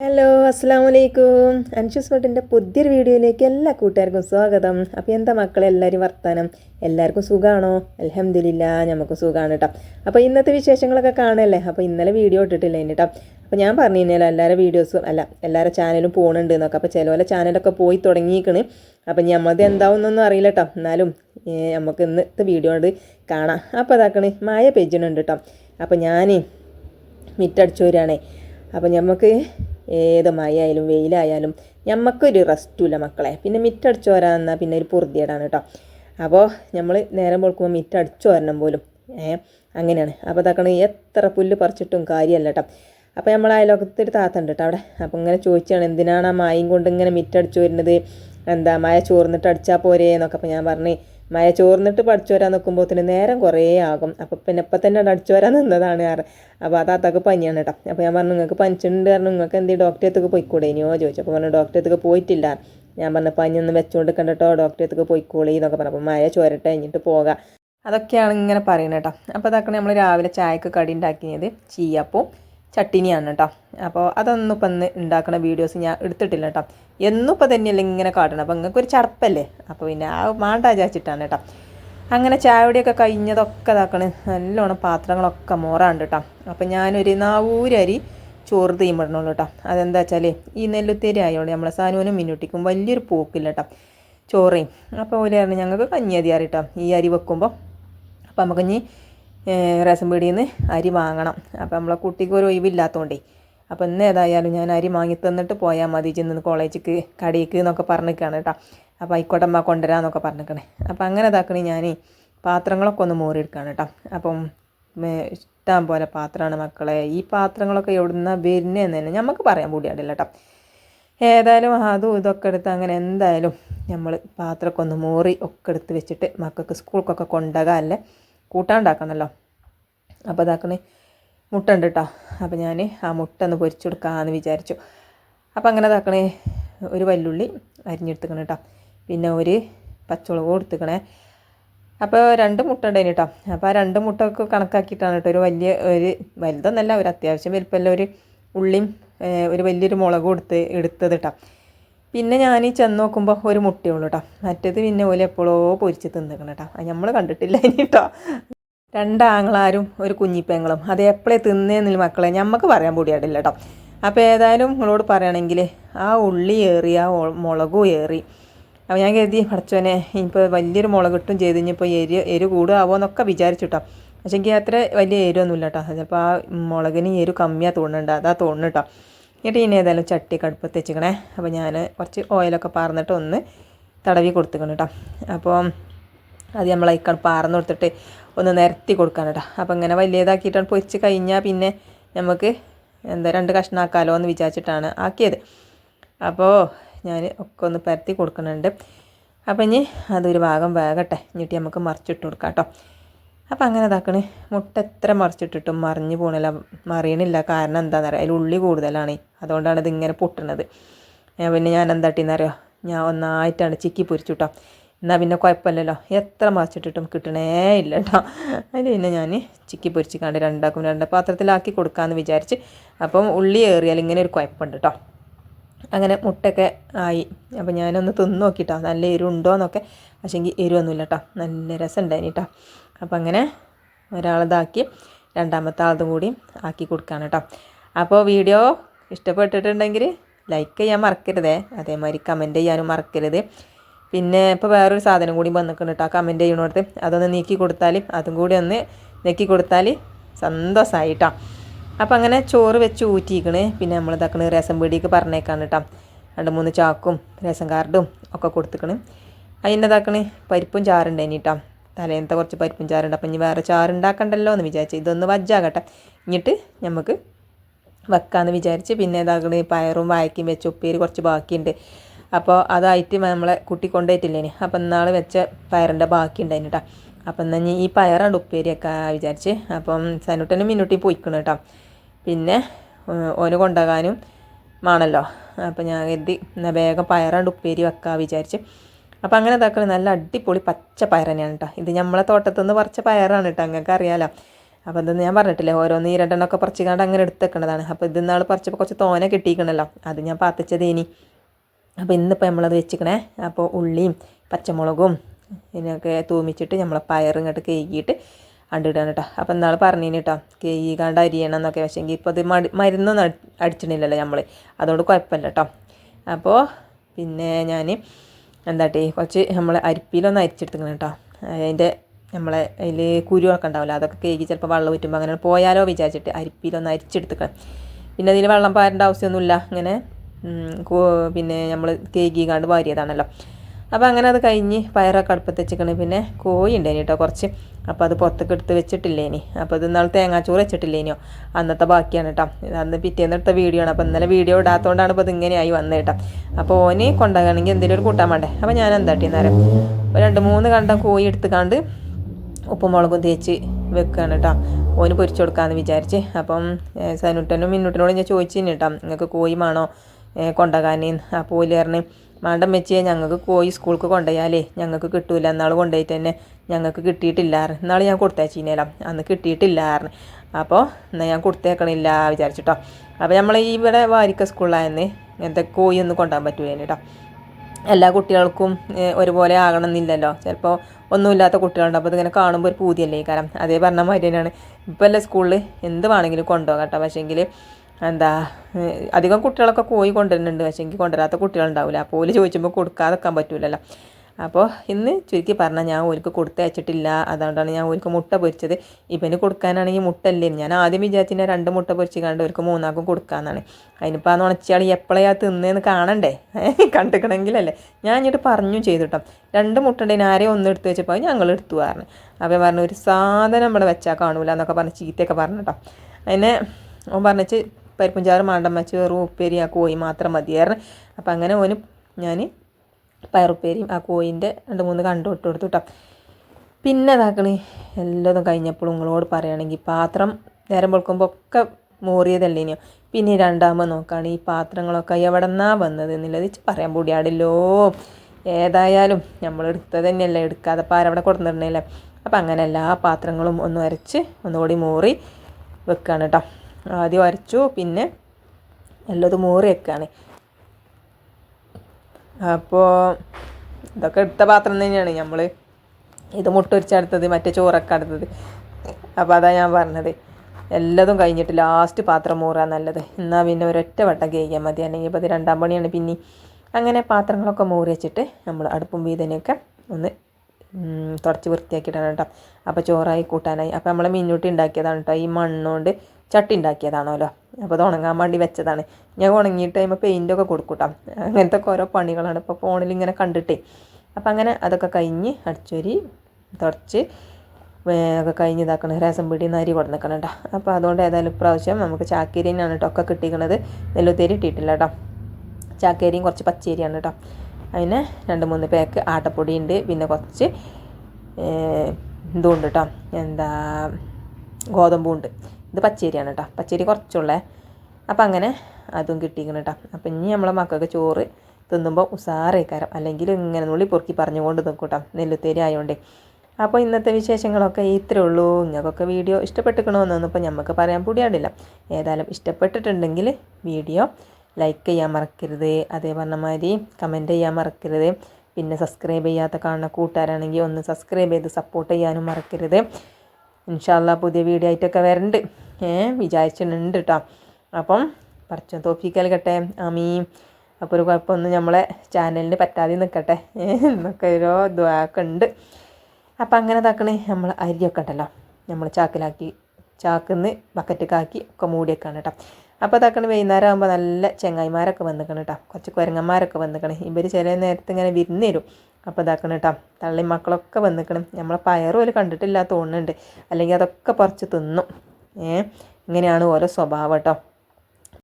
Hello അസ്സാം വലൈക്കും അൻഷൂസ് ഫോട്ടിന്റെ പുതിയൊരു വീഡിയോയിലേക്ക് എല്ലാ കൂട്ടുകാർക്കും സ്വാഗതം. അപ്പോൾ എന്താ മക്കളെ എല്ലാവരും വർത്താനം? എല്ലാവർക്കും സുഖമാണോ അലഹമില്ല നമുക്ക് സുഖമാണ് കേട്ടോ അപ്പോൾ ഇന്നത്തെ വിശേഷങ്ങളൊക്കെ കാണല്ലേ അപ്പോൾ ഇന്നലെ വീഡിയോ ഇട്ടിട്ടില്ല ഇനി കേട്ടോ അപ്പോൾ ഞാൻ പറഞ്ഞു കഴിഞ്ഞാൽ എല്ലാവരുടെ വീഡിയോസും അല്ല എല്ലാവരുടെ ചാനലും പോകുന്നുണ്ട് എന്നൊക്കെ. അപ്പോൾ ചിലവരെ ചാനലൊക്കെ പോയി തുടങ്ങിയിരിക്കണ് അപ്പോൾ ഞമ്മത് എന്താവുന്നൊന്നും അറിയില്ല കേട്ടോ എന്നാലും നമുക്ക് ഇന്നത്തെ വീഡിയോ കൊണ്ട് കാണാം. അപ്പോൾ അതാക്കണേ മായ പേജിനുണ്ട് കേട്ടോ അപ്പോൾ ഞാൻ മിറ്റടിച്ചു വരികയാണേ അപ്പോൾ നമുക്ക് ഏത് മഴയായാലും വെയിലായാലും ഞമ്മക്കൊരു റെസ്റ്റുമില്ല മക്കളെ. പിന്നെ മിറ്റടിച്ചു വരാന്നാൽ പിന്നെ ഒരു പൊറുതിയേടാണ് കേട്ടോ അപ്പോൾ നമ്മൾ നേരം പൊൾക്കുമ്പോൾ മിറ്റടിച്ചു വരണം പോലും. ഏ അങ്ങനെയാണ്. അപ്പോൾ ഇതാക്കണ എത്ര പുല്ല് പറിച്ചിട്ടും കാര്യമല്ല കേട്ടോ അപ്പോൾ നമ്മൾ അയലോക്കത്തൊരു താത്തണ്ട് കേട്ടോ അവിടെ. അപ്പോൾ ഇങ്ങനെ ചോദിച്ചാണ് എന്തിനാണ് ആ മായും കൊണ്ട് ഇങ്ങനെ മിറ്റടിച്ചു വരുന്നത്? എന്താ മായ ചോർന്നിട്ട് അടിച്ചാൽ പോരേ എന്നൊക്കെ അപ്പോൾ ഞാൻ പറഞ്ഞു മഴ ചോർന്നിട്ട് പഠിച്ചു വരാൻ നിൽക്കുമ്പോഴത്തേന് നേരം കുറേ ആകും. അപ്പോൾ പിന്നെ ഇപ്പം തന്നെ അടിച്ചു വരാൻ നിന്നതാണ് ആറ് അപ്പോൾ ആ താത്താക്ക് പനിയാണ് കേട്ടോ അപ്പോൾ ഞാൻ പറഞ്ഞു നിങ്ങൾക്ക് പനിച്ചിട്ടുണ്ട് കാരണം നിങ്ങൾക്ക് എന്ത് ഡോക്ടറെ അടുത്തേക്ക് പോയിക്കൂടെ? ഇനിയോ ചോദിച്ചു. അപ്പോൾ പറഞ്ഞു ഡോക്ടറെ അടുത്തേക്ക് പോയിട്ടില്ല. ഞാൻ പറഞ്ഞു പനിയൊന്നും വെച്ചുകൊണ്ട് കണ്ടിട്ടോ ഡോക്ടറെ അടുത്തേക്ക് പോയിക്കോളി എന്നൊക്കെ പറഞ്ഞു. അപ്പോൾ മഴ ചോരട്ടെ കഴിഞ്ഞിട്ട് പോകാം. അതൊക്കെയാണ് ഇങ്ങനെ പറയുന്നത് കേട്ടോ അപ്പോൾ അതൊക്കെ നമ്മൾ രാവിലെ ചായക്ക് കടി ഉണ്ടാക്കിയത്. ചീയപ്പവും ചട്ടിനിയാണ് കേട്ടോ അപ്പോൾ അതൊന്നും ഇപ്പം ഇന്ന് ഉണ്ടാക്കുന്ന വീഡിയോസ് ഞാൻ എടുത്തിട്ടില്ല കേട്ടോ എന്നും ഇപ്പം തന്നെയല്ലേ ഇങ്ങനെ കാട്ടണം. അപ്പോൾ നിങ്ങൾക്ക് ഒരു ചടപ്പല്ലേ? അപ്പോൾ പിന്നെ ആ മാണ്ട ചാച്ചിട്ടാണ് കേട്ടോ അങ്ങനെ ചായയുടെയൊക്കെ കഴിഞ്ഞതൊക്കെ ഇതാക്കണ്. നല്ലോണം പാത്രങ്ങളൊക്കെ മോറാണ്ട് കേട്ടോ അപ്പോൾ ഞാനൊരു നാവൂരരി ചോറ് തീമിടണുള്ളൂ കേട്ടോ അതെന്താ വെച്ചാൽ ഈ നെല്ലുത്തേരി ആയതുകൊണ്ട് നമ്മളെ സാനുവിനും മിന്നുട്ടിക്കും വലിയൊരു പോക്കില്ല കേട്ടോ ചോറേയും അപ്പോൾ ഓൽ ഞങ്ങൾക്ക് കഞ്ഞി അരി കേട്ടോ ഈ അരി വെക്കുമ്പോൾ അപ്പോൾ നമുക്ക് ഇനി റേഷൻ പീടിയിൽ നിന്ന് അരി വാങ്ങണം. അപ്പോൾ നമ്മളെ കുട്ടിക്ക് ഒരു ഒഴിവില്ലാത്തതുകൊണ്ടേ അപ്പോൾ ഇന്ന് ഏതായാലും ഞാൻ അരി വാങ്ങി തന്നിട്ട് പോയാൽ മതി. ചെന്ന് കോളേജിക്ക് കടിക്ക് എന്നൊക്കെ പറഞ്ഞിരിക്കുകയാണ് കേട്ടോ അപ്പോൾ ആയിക്കോട്ടെ അമ്മ കൊണ്ടുവരാമെന്നൊക്കെ പറഞ്ഞിരിക്കണേ അപ്പോൾ അങ്ങനെ ഇതാക്കണേ ഞാൻ പാത്രങ്ങളൊക്കെ ഒന്ന് മോറിയെടുക്കുകയാണ് കേട്ടോ അപ്പം ഇഷ്ടം പോലെ പാത്രമാണ് മക്കളെ. ഈ പാത്രങ്ങളൊക്കെ എവിടുന്നാണ് വരുന്നതെന്ന് തന്നെ നമുക്ക് പറയാൻ കൂടിയാടില്ല കേട്ടോ ഏതായാലും അതും ഇതൊക്കെ എടുത്ത് അങ്ങനെ എന്തായാലും നമ്മൾ പാത്രമൊക്കെ ഒന്ന് മോറി ഒക്കെ എടുത്ത് വെച്ചിട്ട് മക്കൾക്ക് സ്കൂൾക്കൊക്കെ കൂട്ടാണ്ടാക്കണമല്ലോ അപ്പോൾ അതാക്കണേ മുട്ട ഉണ്ട് കേട്ടോ അപ്പോൾ ഞാൻ ആ മുട്ട ഒന്ന് പൊരിച്ചു കൊടുക്കാമെന്ന് വിചാരിച്ചു. അപ്പോൾ അങ്ങനെ ഇതാക്കണേ ഒരു വല്ലുള്ളി അരിഞ്ഞെടുത്തുക്കണേ കേട്ടോ പിന്നെ ഒരു പച്ചമുളക് കൊടുത്തുക്കണേ അപ്പോൾ രണ്ട് മുട്ട ഉണ്ടായിന് കേട്ടോ അപ്പോൾ ആ രണ്ട് മുട്ട ഒക്കെ കണക്കാക്കിയിട്ടാണ് കേട്ടോ ഒരു വലിയ ഒരു വലുതൊന്നല്ല ഒരു അത്യാവശ്യം വലിപ്പമല്ല ഒരു ഉള്ളിയും ഒരു വലിയൊരു മുളക് കൊടുത്ത് എടുത്തത് കേട്ടോ പിന്നെ ഞാൻ ഈ ചെന്ന് നോക്കുമ്പോൾ ഒരു മുട്ടയുള്ളൂ കേട്ടോ മറ്റേത് പിന്നെ ഓല എപ്പോഴോ പൊരിച്ച് തിന്നിക്കണം കേട്ടോ അത് നമ്മൾ കണ്ടിട്ടില്ല ഇനി കേട്ടോ രണ്ടാങ്ങളാരും ഒരു കുഞ്ഞിപ്പെങ്ങളും അത് എപ്പോഴേ തിന്നേന്നില്ല മക്കളെ ഞമ്മക്ക് പറയാൻ പൂടിയാടില്ല കേട്ടോ അപ്പോൾ ഏതായാലും നിങ്ങളോട് പറയുകയാണെങ്കിൽ ആ ഉള്ളി ഏറി ആ മുളകും ഏറി. അപ്പോൾ ഞാൻ കരുതി പഠിച്ചോനെ ഇനിയിപ്പോൾ വലിയൊരു മുളക് കിട്ടും ചെയ്ത് ഇനിയിപ്പോൾ എരി എരി കൂടുകയാവോ എന്നൊക്കെ വിചാരിച്ചു കേട്ടോ പക്ഷേ എനിക്ക് അത്ര വലിയ എരിവൊന്നുമില്ല കേട്ടോ ചിലപ്പോൾ ആ മുളകിന് എരു കമ്മിയാണ് തോന്നുന്നുണ്ട് അതാ തോന്നുന്നു കേട്ടോ എന്നിട്ട് ഇനി ഏതായാലും ചട്ടി കടുപ്പത്ത് വെച്ചിക്കണേ അപ്പോൾ ഞാൻ കുറച്ച് ഓയിലൊക്കെ പാർന്നിട്ട് ഒന്ന് തടവി കൊടുത്തിക്കണം കേട്ടോ. അപ്പോൾ അത് നമ്മൾ അയക്കാണ് പാർന്ന് കൊടുത്തിട്ട് ഒന്ന് നിരത്തി കൊടുക്കാൻ കേട്ടോ. അപ്പോൾ ഇങ്ങനെ വലിയതാക്കിയിട്ടാണ് പൊരിച്ച് കഴിഞ്ഞാൽ പിന്നെ നമുക്ക് എന്താ രണ്ട് കഷ്ണാക്കാലോ എന്ന് വിചാരിച്ചിട്ടാണ് ആക്കിയത്. അപ്പോൾ ഞാൻ ഒക്കെ ഒന്ന് പരത്തി കൊടുക്കുന്നുണ്ട്. അപ്പം ഇനി അതൊരു ഭാഗം വേകട്ടെ. എന്നിട്ട് നമുക്ക് മറിച്ചിട്ട് കൊടുക്കാം കേട്ടോ. അപ്പം അങ്ങനെ ഇതാക്കണേ. മുട്ട എത്ര മറിച്ചിട്ടിട്ടും മറിഞ്ഞു പോകണില്ല മറിയണില്ല. കാരണം എന്താണെന്ന് അറിയാം അതിൽ ഉള്ളി കൂടുതലാണ്. അതുകൊണ്ടാണ് ഇതിങ്ങനെ പൊട്ടണത്. പിന്നെ ഞാൻ എന്താ എന്താട്ടിന്നറിയോ ഞാൻ ഒന്നായിട്ടാണ് ചിക്കി പൊരിച്ചുട്ടോ. എന്നാൽ പിന്നെ കുഴപ്പമില്ലല്ലോ. എത്ര മറിച്ചിട്ടിട്ടും കിട്ടണേ ഇല്ല കേട്ടോ അതിൽ പിന്നെ ഞാൻ ചിക്കി പൊരിച്ച് കണ്ട് രണ്ടാക്കും രണ്ട് പാത്രത്തിലാക്കി കൊടുക്കാമെന്ന് വിചാരിച്ച്. അപ്പം ഉള്ളി ഏറിയാൽ ഇങ്ങനെ ഒരു കുഴപ്പമുണ്ട് കേട്ടോ അങ്ങനെ മുട്ടയൊക്കെ ആയി. അപ്പോൾ ഞാനൊന്ന് തിന്ന് നോക്കിട്ടോ. നല്ല എരിവുണ്ടോ എന്നൊക്കെ പക്ഷേങ്കിൽ എരിവൊന്നുമില്ല കേട്ടോ നല്ല രസം ഉണ്ടായിന് കേട്ടോ അപ്പോൾ അങ്ങനെ ഒരാളിതാക്കി രണ്ടാമത്തെ ആളതും കൂടി ആക്കി കൊടുക്കുകയാണ് കേട്ടോ അപ്പോൾ വീഡിയോ ഇഷ്ടപ്പെട്ടിട്ടുണ്ടെങ്കിൽ ലൈക്ക് ചെയ്യാൻ മറക്കരുതേ. അതേമാതിരി കമന്റ് ചെയ്യാനും മറക്കരുത്. പിന്നെ ഇപ്പോൾ വേറൊരു സാധനം കൂടി വന്നിട്ടുണ്ട് കേട്ടോ കമന്റ് ചെയ്യണോടത്ത് അതൊന്ന് നീക്കി കൊടുത്താൽ അതും കൂടി ഒന്ന് നീക്കി കൊടുത്താൽ സന്തോഷമായി കേട്ടോ അപ്പം അങ്ങനെ ചോറ് വെച്ച് ഊറ്റിക്കണ് പിന്നെ നമ്മൾ ഇതാക്കണ് രസം പീടിക്ക് പറഞ്ഞേക്കാണ് കേട്ടോ രണ്ട് മൂന്ന് ചാക്കും രസം കാർഡും ഒക്കെ കൊടുത്തിക്കണ്. അതിന്റെ ഇതാക്കണ് പരിപ്പും ചാറുണ്ടായിനി കേട്ടോ തലേന്നത്തെ കുറച്ച് പരിപ്പും ചാറുണ്ട്. അപ്പം ഇനി വേറെ ചാറുണ്ടാക്കണ്ടല്ലോ എന്ന് വിചാരിച്ച് ഇതൊന്ന് വജ്ജാകട്ടെ. എന്നിട്ട് നമുക്ക് വെക്കാമെന്ന് വിചാരിച്ച് പിന്നെ ഇതാക്കണ പയറും വായക്കും വെച്ച് ഉപ്പേരി കുറച്ച് ബാക്കിയുണ്ട്. അപ്പോൾ അതായിട്ട് നമ്മളെ കുട്ടി കൊണ്ടുപോയിട്ടില്ലേനി. അപ്പം ഇന്നാൾ വെച്ച പയറിന്റെ ബാക്കി ഉണ്ടായിന് കേട്ടോ അപ്പം എന്നാൽ ഈ പയറാണ്ട് ഉപ്പേരിയൊക്കെ വിചാരിച്ച്. അപ്പം സനുട്ടനും മിന്നുട്ടി പോയിക്കണം കേട്ടോ പിന്നെ ഓന് കൊണ്ടുപോകാനും വേണമല്ലോ അപ്പം ഞാൻ കരുതി എന്നാൽ വേഗം പയറാണ്ട് ഉപ്പേരി വെക്കാൻ വിചാരിച്ച്. അപ്പോൾ അങ്ങനെ ഇതാക്കണം. നല്ല അടിപൊളി പച്ച പയർ തന്നെയാണ് കേട്ടോ ഇത് നമ്മളെ തോട്ടത്തു നിന്ന് പറിച്ച പയറാണ് കേട്ടോ നിങ്ങൾക്ക് അറിയാലോ. അപ്പോൾ ഇതൊന്നും ഞാൻ പറഞ്ഞിട്ടില്ലേ. ഓരോന്ന് ഈ രണ്ടെണ്ണമൊക്കെ അങ്ങനെ എടുത്തേക്കണതാണ്. അപ്പോൾ ഇത് നാൾ പറിച്ചപ്പോൾ കുറച്ച് തോന കിട്ടിയിരിക്കണല്ലോ. അത് ഞാൻ പാത്തിച്ചത് ഇനി. അപ്പോൾ ഇന്നിപ്പോൾ നമ്മളത് വെച്ചിക്കണേ. അപ്പോൾ ഉള്ളിയും പച്ചമുളകും ഇതിനൊക്കെ തൂമിച്ചിട്ട് നമ്മളെ പയർ ഇങ്ങോട്ട് കേകിയിട്ട് അണ്ടിടാൻ കേട്ടോ അപ്പോൾ എന്നാൾ പറഞ്ഞിന് കേട്ടോ കേകാണ്ട് അരിയണം എന്നൊക്കെ. എങ്കിൽ ഇപ്പോൾ അത് മടി മരുന്നൊന്നും അടി അടിച്ചിട്ടില്ലല്ലോ നമ്മൾ അതുകൊണ്ട് കുഴപ്പമില്ല കേട്ടോ അപ്പോൾ പിന്നെ ഞാൻ എന്താട്ടെ കുറച്ച് നമ്മൾ അരിപ്പിയിലൊന്ന് അരിച്ചെടുത്തിക്കണം കേട്ടോ അതിന്റെ നമ്മളെ അതിൽ കുരുവൊക്കെ ഉണ്ടാവില്ല അതൊക്കെ കേക്ക് ചിലപ്പോൾ വെള്ളം ഊറ്റുമ്പോൾ അങ്ങനെ പോയാലോ വിചാരിച്ചിട്ട് അരിപ്പിയിലൊന്ന് അരിച്ചെടുത്തിക്കണം. പിന്നെ അതിൽ വെള്ളം പാരേണ്ട ആവശ്യമൊന്നുമില്ല ഇങ്ങനെ പിന്നെ നമ്മൾ കേകിക്കാണ്ട് വാരിയതാണല്ലോ. അപ്പോൾ അങ്ങനെ അത് കഴിഞ്ഞ് പയറൊക്കെ അടുപ്പത്ത് വെച്ചിക്കണ്. പിന്നെ കോഴി ഉണ്ടേനി കേട്ടോ കുറച്ച്. അപ്പോൾ അത് പുറത്തേക്ക് എടുത്ത് വെച്ചിട്ടില്ലേനി. അപ്പോൾ ഇത് ഇന്നാൾ തേങ്ങാച്ചോറ് വെച്ചിട്ടില്ലേനിയോ അന്നത്തെ ബാക്കിയാണ് കേട്ടോ അന്ന് പിറ്റേന്ന് എടുത്ത വീഡിയോ ആണ്. അപ്പോൾ ഇന്നലെ വീഡിയോ ഇടാത്തതുകൊണ്ടാണ് ഇപ്പോൾ ഇങ്ങനെയായി വന്നത് കേട്ടോ അപ്പോൾ ഓന് കൊണ്ടുപോകണമെങ്കിൽ എന്തെങ്കിലും ഒരു കൂട്ടാൻ വേണ്ടേ? അപ്പോൾ ഞാൻ എന്താ ഒരു രണ്ട് മൂന്ന് കണ്ടം കോഴി എടുത്തുകാണ്ട് ഉപ്പും മുളകും തേച്ച് വെക്കുകയാണ് കേട്ടോ ഓന് പൊരിച്ചു കൊടുക്കാമെന്ന് വിചാരിച്ച്. അപ്പം സനുട്ടനും മിന്നുട്ടനോടും ഞാൻ തന്നെ കേട്ടോ നിങ്ങൾക്ക് കോഴി വേണോ? കൊണ്ടുപോകാനേന്ന് അപ്പോൾ ഓൽ പറഞ്ഞ് മാണ്ടം മെച്ചിയെ ഞങ്ങൾക്ക് കോഴി സ്കൂൾക്ക് കൊണ്ടുപോയാലേ ഞങ്ങൾക്ക് കിട്ടൂല. എന്നാൾ കൊണ്ടുപോയിട്ട് തന്നെ ഞങ്ങൾക്ക് കിട്ടിയിട്ടില്ലായിരുന്നു എന്നാൾ ഞാൻ കൊടുത്തയച്ചിനേല അന്ന് കിട്ടിയിട്ടില്ലായിരുന്നു അപ്പോൾ എന്നാൽ ഞാൻ കൊടുത്തേക്കണില്ല വിചാരിച്ചിട്ടോ. അപ്പോൾ നമ്മൾ ഈ ഇവിടെ വാരിക്ക സ്കൂളിലായെന്ന് ഇങ്ങനത്തെ കോഴി ഒന്നും കൊണ്ടുപോകാൻ പറ്റൂലേന് കേട്ടോ. എല്ലാ കുട്ടികൾക്കും ഒരുപോലെ ഒരുപോലെ ആകണമെന്നില്ലല്ലോ. ചിലപ്പോൾ ഒന്നുമില്ലാത്ത കുട്ടികളുണ്ട്. അപ്പോൾ ഇതിങ്ങനെ കാണുമ്പോൾ ഒരു പൂതിയല്ലേ കാരണം കാരം അതേ പറഞ്ഞ മാതിരി തന്നെയാണ്. ഇപ്പോൾ എല്ലാ സ്കൂളിൽ എന്ത് വേണമെങ്കിലും കൊണ്ടുപോകാം കേട്ടോ. പക്ഷേങ്കിൽ എന്താ അധികം കുട്ടികളൊക്കെ കോഴി കൊണ്ടുവരുന്നുണ്ട്. പക്ഷേ എനിക്ക് കൊണ്ടുവരാത്ത കുട്ടികളുണ്ടാവില്ല അപ്പോൾ ഓൽ ചോദിച്ചുമ്പോൾ കൊടുക്കാതെക്കാൻ പറ്റൂലല്ലോ. അപ്പോൾ ഇന്ന് ചുരുക്കി പറഞ്ഞാൽ ഞാൻ ഓൽക്ക് കൊടുത്തയച്ചിട്ടില്ല അതുകൊണ്ടാണ് ഞാൻ ഓൽക്ക് മുട്ട പൊരിച്ചത്. ഇവന് കൊടുക്കാനാണെങ്കിൽ മുട്ടല്ലേ? ഞാൻ ആദ്യം വിചാരിച്ചിട്ട് രണ്ട് മുട്ട പൊരിച്ച് കണ്ട് ഓർക്ക് മൂന്നാക്കും കൊടുക്കാമെന്നാണ് അതിനിപ്പോൾ ആ നുണച്ചാൾ എപ്പോഴാ തിന്നേന്ന് കാണണ്ടേ? കണ്ടിക്കണമെങ്കിലല്ലേ ഞാൻ ഇങ്ങോട്ട് പറഞ്ഞു ചെയ്തു കേട്ടോ രണ്ട് മുട്ട ആരെയും ഒന്ന് എടുത്ത് വെച്ചപ്പോൾ ഞങ്ങൾ എടുത്തു പറഞ്ഞു. അപ്പോൾ പറഞ്ഞു ഒരു സാധനം ഇവിടെ വെച്ചാൽ കാണൂല എന്നൊക്കെ പറഞ്ഞ് ചീത്തയൊക്കെ പറഞ്ഞു കേട്ടോ. അതിനെ ഓൻ പറഞ്ഞിച്ച് പരിപ്പും ചാറ് മാണ്ടം വെച്ച് വെറും ഉപ്പേരി ആ കോഴി മാത്രം മതിയായിരുന്നു. അപ്പം അങ്ങനെ ഓന് ഞാൻ പയറുപ്പേരിയും ആ കോഴിന്റെ രണ്ട് മൂന്ന് കണ്ടു ഇട്ട് കൊടുത്തു കേട്ടോ പിന്നെ അതാക്കണി എല്ലാതും കഴിഞ്ഞപ്പോൾ നിങ്ങളോട് പറയുകയാണെങ്കിൽ പാത്രം നേരം വെളുക്കുമ്പോൾ ഒക്കെ മോറിയതല്ലേ ഇനിയോ? പിന്നെ രണ്ടാമത് നോക്കുകയാണ് ഈ പാത്രങ്ങളൊക്കെ എവിടെ നിന്നാ വന്നത് എന്നുള്ളത് പറയാൻ കൂടിയാടില്ലോ ഏതായാലും നമ്മൾ എടുത്തത് തന്നെയല്ലേ എടുക്കാതെ പാരവിടെ കൊടുത്തിട്ടുണ്ടല്ലേ അപ്പം അങ്ങനെ എല്ലാ പാത്രങ്ങളും ഒന്ന് അരച്ച് ഒന്നുകൂടി മോറി വെക്കുകയാണ് കേട്ടോ ആദ്യം അരച്ചു പിന്നെ നല്ലത് മൂറി വെക്കുകയാണ് അപ്പോൾ ഇതൊക്കെ എടുത്ത പാത്രം തന്നെയാണ് നമ്മൾ ഇത് മുട്ടൊരിച്ചടുത്തത് മറ്റേ ചോറൊക്കെ അടുത്തത്. അപ്പോൾ അതാ ഞാൻ പറഞ്ഞത്. എല്ലാതും കഴിഞ്ഞിട്ട് ലാസ്റ്റ് പാത്രം മൂറാൻ നല്ലത്. എന്നാൽ പിന്നെ ഒരൊറ്റ വട്ടം കഴിക്കാൻ മതി. അല്ലെങ്കിൽ ഇപ്പോൾ രണ്ടാം പണിയാണ്. പിന്നെ അങ്ങനെ പാത്രങ്ങളൊക്കെ മൂറി വെച്ചിട്ട് നമ്മൾ അടുപ്പും വീതനെയൊക്കെ ഒന്ന് തുടച്ച് വൃത്തിയാക്കിയിട്ടാണ് കേട്ടോ. അപ്പോൾ ചോറായി കൂട്ടാനായി. അപ്പോൾ നമ്മൾ മിന്നൂട്ടി ഉണ്ടാക്കിയതാണ് കേട്ടോ. ഈ മണ്ണുകൊണ്ട് ചട്ടി ഉണ്ടാക്കിയതാണല്ലോ. അപ്പോൾ അത് ഉണങ്ങാൻ വേണ്ടി വെച്ചതാണ്. ഞാൻ ഉണങ്ങിയിട്ട് കഴിയുമ്പോൾ പെയിന്റൊക്കെ കൊടുക്കൂട്ടാം. കേട്ടോ അങ്ങനത്തെ ഓരോ പണികളാണ് ഇപ്പോൾ ഫോണിൽ ഇങ്ങനെ കണ്ടിട്ടേ. അപ്പോൾ അങ്ങനെ അതൊക്കെ കഴിഞ്ഞ് അടിച്ചൊരി തുടച്ച് ഒക്കെ കഴിഞ്ഞ് ഇതാക്കണം. രസം പിടി നരി നിൽക്കണം കേട്ടോ അപ്പോൾ അതുകൊണ്ട് ഏതായാലും ഇപ്രാവശ്യം നമുക്ക് ചാക്കേരിയാണ് കേട്ടോ ഒക്കെ കിട്ടിക്കണത്. നെല്ലുത്തേരി ഇട്ടിട്ടില്ല കേട്ടോ ചാക്കേരിയും കുറച്ച് പച്ചേരിയാണ് കേട്ടോ അതിന് രണ്ട് മൂന്ന് പേക്ക് ആട്ടപ്പൊടി ഉണ്ട്. പിന്നെ കുറച്ച് ഇതുണ്ട് ഇതും കേട്ടോ എന്താ ഗോതമ്പും ഉണ്ട് ഇത് പച്ചരിയാണ് കേട്ടോ പച്ചരി കുറച്ചുള്ളേ. അപ്പം അങ്ങനെ അതും കിട്ടിയിരിക്കണം കേട്ടോ അപ്പം ഇനി നമ്മളെ മക്കൾക്ക് ചോറ് തിന്നുമ്പോൾ ഉസാറേക്കാരം. അല്ലെങ്കിൽ ഇങ്ങനെ നുള്ളി പൊറുക്കി പറഞ്ഞുകൊണ്ട് നിൽക്കും കേട്ടോ നെല്ലുത്തേരി ആയതുകൊണ്ടേ അപ്പോൾ ഇന്നത്തെ വിശേഷങ്ങളൊക്കെ ഇത്രേ ഉള്ളൂ. നിങ്ങൾക്കൊക്കെ വീഡിയോ ഇഷ്ടപ്പെട്ടിക്കണമെന്നൊന്നും ഇപ്പോൾ നമുക്ക് പറയാൻ കൂടിയാടില്ല ഏതായാലും ഇഷ്ടപ്പെട്ടിട്ടുണ്ടെങ്കിൽ വീഡിയോ ലൈക്ക് ചെയ്യാൻ മറക്കരുത്. അതേ പറഞ്ഞ മാതിരി കമന്റ് ചെയ്യാൻ മറക്കരുത്. പിന്നെ സബ്സ്ക്രൈബ് ചെയ്യാത്ത കാണുന്ന കൂട്ടുകാരാണെങ്കിൽ ഒന്ന് സബ്സ്ക്രൈബ് ചെയ്ത് സപ്പോർട്ട് ചെയ്യാനും മറക്കരുത്. ഇൻഷാല്ല പുതിയ വീഡിയോ ആയിട്ടൊക്കെ വരണ്ട്. വിചാരിച്ചിട്ടുണ്ട് കേട്ടോ അപ്പം പറിച്ച തോഫിക്കൽ കട്ടെ ആമീ അപ്പോൾ ഒരു കുഴപ്പമൊന്നും നമ്മളെ ചാനലിന് പറ്റാതെ നിൽക്കട്ടെ എന്നൊക്കെ ഓരോ ഇതൊക്കെ ഉണ്ട്. അപ്പം അങ്ങനെ ഇതാക്കണേ നമ്മൾ അരിയൊക്കെ ഉണ്ടല്ലോ. നമ്മൾ ചാക്കിലാക്കി ചാക്കിന്ന് ബക്കറ്റൊക്കെ ഒക്കെ മൂടിയൊക്കെയാണ് കേട്ടോ അപ്പോൾ ഇതാക്കണ വൈകുന്നേരം ആകുമ്പോൾ നല്ല ചെങ്ങായിമാരൊക്കെ വന്നിക്കണം കേട്ടോ കുറച്ച് കുരങ്ങന്മാരൊക്കെ വന്നിക്കണം. ഇവർ ചില നേരത്തെ ഇങ്ങനെ വിരുന്ന് തരും അപ്പോൾ ഇതാക്കണം കേട്ടോ തള്ളി മക്കളൊക്കെ വന്നിക്കണം. നമ്മളെ പയറും ഓൽ കണ്ടിട്ടില്ല തോന്നുന്നുണ്ട്. അല്ലെങ്കിൽ അതൊക്കെ പറിച്ച് തിന്നും. ഇങ്ങനെയാണ് ഓരോ സ്വഭാവം കേട്ടോ.